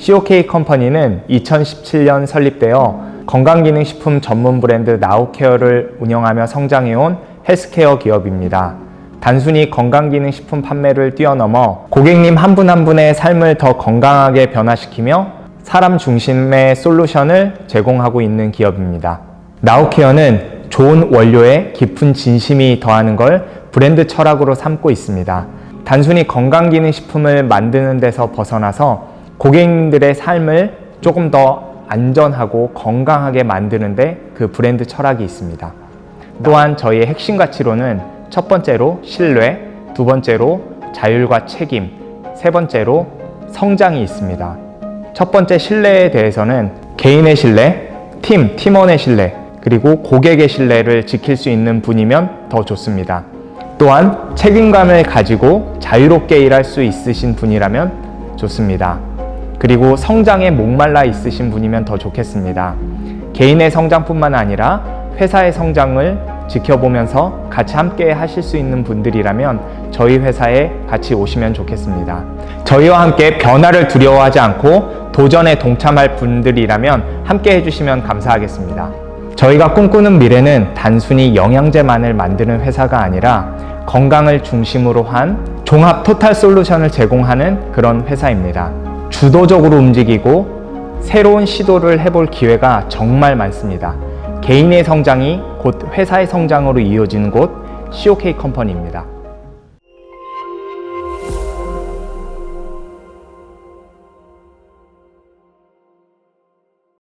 COK 컴퍼니는 2017년 설립되어 건강기능식품 전문 브랜드 나우케어를 운영하며 성장해온 헬스케어 기업입니다. 단순히 건강기능식품 판매를 뛰어넘어 고객님 한분한 분의 삶을 더 건강하게 변화시키며 사람 중심의 솔루션을 제공하고 있는 기업입니다. 나우케어는 좋은 원료에 깊은 진심이 더하는 걸 브랜드 철학으로 삼고 있습니다. 단순히 건강기능식품을 만드는 데서 벗어나서 고객님들의 삶을 조금 더 안전하고 건강하게 만드는데 그 브랜드 철학이 있습니다. 또한 저희의 핵심 가치로는 첫 번째로 신뢰, 두 번째로 자율과 책임, 세 번째로 성장이 있습니다. 첫 번째 신뢰에 대해서는 개인의 신뢰, 팀, 팀원의 신뢰, 그리고 고객의 신뢰를 지킬 수 있는 분이면 더 좋습니다. 또한 책임감을 가지고 자유롭게 일할 수 있으신 분이라면 좋습니다. 그리고 성장에 목말라 있으신 분이면 더 좋겠습니다. 개인의 성장뿐만 아니라 회사의 성장을 지켜보면서 같이 함께 하실 수 있는 분들이라면 저희 회사에 같이 오시면 좋겠습니다. 저희와 함께 변화를 두려워하지 않고 도전에 동참할 분들이라면 함께 해주시면 감사하겠습니다. 저희가 꿈꾸는 미래는 단순히 영양제만을 만드는 회사가 아니라 건강을 중심으로 한 종합 토탈 솔루션을 제공하는 그런 회사입니다. 주도적으로 움직이고 새로운 시도를 해볼 기회가 정말 많습니다. 개인의 성장이 곧 회사의 성장으로 이어지는 곳 COK 컴퍼니입니다.